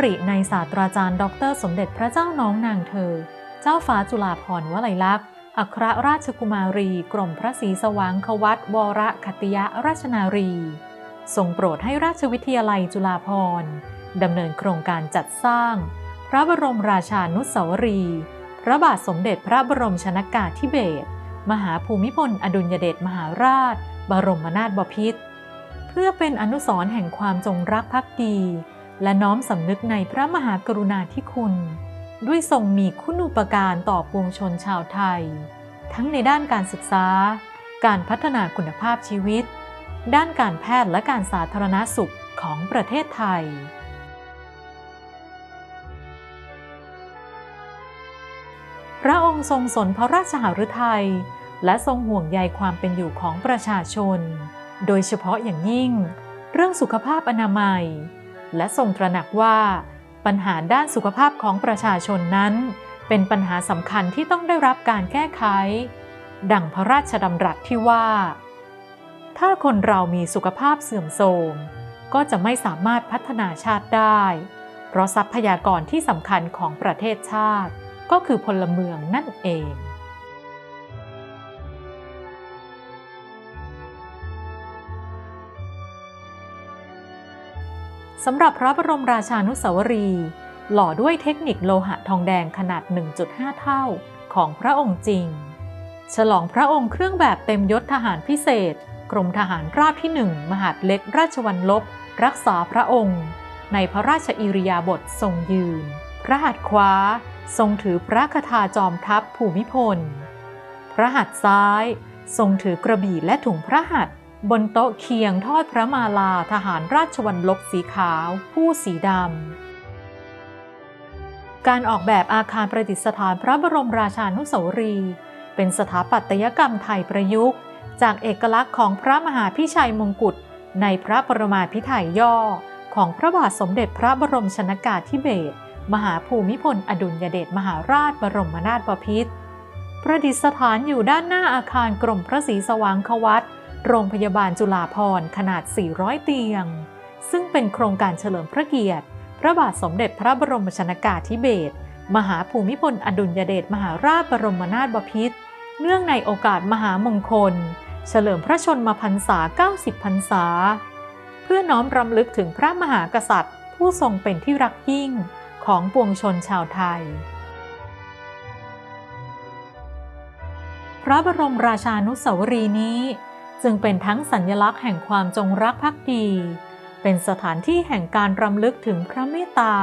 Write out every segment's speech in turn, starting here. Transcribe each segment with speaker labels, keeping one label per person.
Speaker 1: ำริในศาสตราจารย์ ดร สมเด็จพระเจ้าน้องนางเธอ เจ้าฟ้าจุฬาภรณ์วลัยลักษณ์ อัครราชกุมารี กรมพระศรีสว่างควัตวรคติยราชนารี ทรงโปรดให้ราชวิทยาลัยจุฬาภรณ์ดำเนินโครงการจัดสร้าง พระบรมราชานุสาวรี พระบาทสมเด็จพระบรมชนากาธิเบศรมหาภูมิพลอดุลยเดชมหาราช บรมนาถบพิตรเพื่อเป็นอนุสรณ์แห่งความจงรักภักดี และน้อมสำนึกในพระมหากรุณาธิคุณ ด้วยทรงมีคุณูปการต่อปวงชนชาวไทย ทั้งในด้านการศึกษา การพัฒนาคุณภาพชีวิต ด้านการแพทย์และการสาธารณสุขของประเทศไทยพระองค์ทรงสนพระราชหฤทัย และทรงห่วงใยความเป็นอยู่ของประชาชน โดยเฉพาะอย่างยิ่ง เรื่องสุขภาพอนามัย และทรงตระหนักว่า ปัญหาด้านสุขภาพของประชาชนนั้น เป็นปัญหาสำคัญที่ต้องได้รับการแก้ไข ดังพระราชดำรัสที่ว่า ถ้าคนเรามีสุขภาพเสื่อมโทรมก็จะไม่สามารถพัฒนาชาติได้ เพราะทรัพยากรที่สำคัญของประเทศชาติ ก็คือพลเมืองนั่นเอง สำหรับพระบรมราชานุสาวรี หล่อด้วยเทคนิคโลหะทองแดงขนาด 1.5 เท่าของพระองค์จริง ฉลองพระองค์เครื่องแบบเต็มยศทหารพิเศษ กรมทหารราบที่หนึ่งมหาดเล็กราชวัลลบ รักษาพระองค์ ในพระราชอิริยาบถทรงยืน พระหัตถ์ขวาทรงถือพระคทาจอมทัพภูมิพล พระหัตถ์ซ้าย ทรงถือกระบี่และถุงพระหัตถ์ บนโต๊ะเคียงทอดพระมาลาทหารราชวัลลบสีขาว ผู้สีดำ การออกแบบอาคารประดิษฐานพระบรมราชานุสาวรีย์เป็นสถาปัตยกรรมไทยประยุกต์ จากเอกลักษณ์ของพระมหาพิชัยมงกุฎในพระปรมาภิไธยย่อ ของพระบาทสมเด็จพระบรมชนากาธิเบศรมหาภูมิพลอดุลยเดชมหาราชบรมนาถบพิตรประดิษฐานอยู่ด้านหน้าอาคารกรมพระศรีสว่างควัต โรงพยาบาลจุฬาภรณ์ขนาด 400 เตียง ซึ่งเป็นโครงการเฉลิมพระเกียรติ พระบาทสมเด็จพระบรมชนากาธิเบศร มหาภูมิพลอดุลยเดชมหาราชบรมนาถบพิตร เนื่องในโอกาสมหามงคล เฉลิมพระชนมพรรษา 90 พรรษา เพื่อน้อมรำลึกถึงพระมหากษัตริย์ ผู้ทรงเป็นที่รักยิ่งของปวงชนชาวไทย พระบรมราชานุสาวรีนี้ จึงเป็นทั้งสัญลักษณ์แห่งความจงรักภักดี เป็นสถานที่แห่งการรำลึกถึงพระเมตตา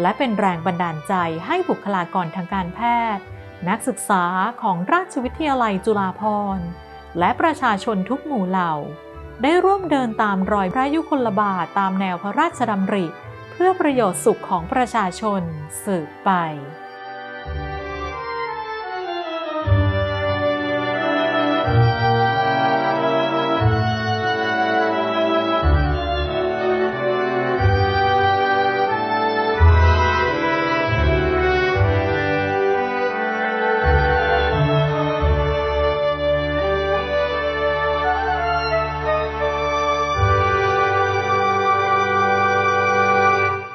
Speaker 1: และเป็นแรงบันดาลใจให้บุคลากรทางการแพทย์ นักศึกษาของราชวิทยาลัยจุฬาภรณ์และประชาชนทุกหมู่เหล่า ได้ร่วมเดินตามรอยพระยุคลบาทตามแนวพระราชดำริ เพื่อประโยชน์สุขของประชาชนสืบไป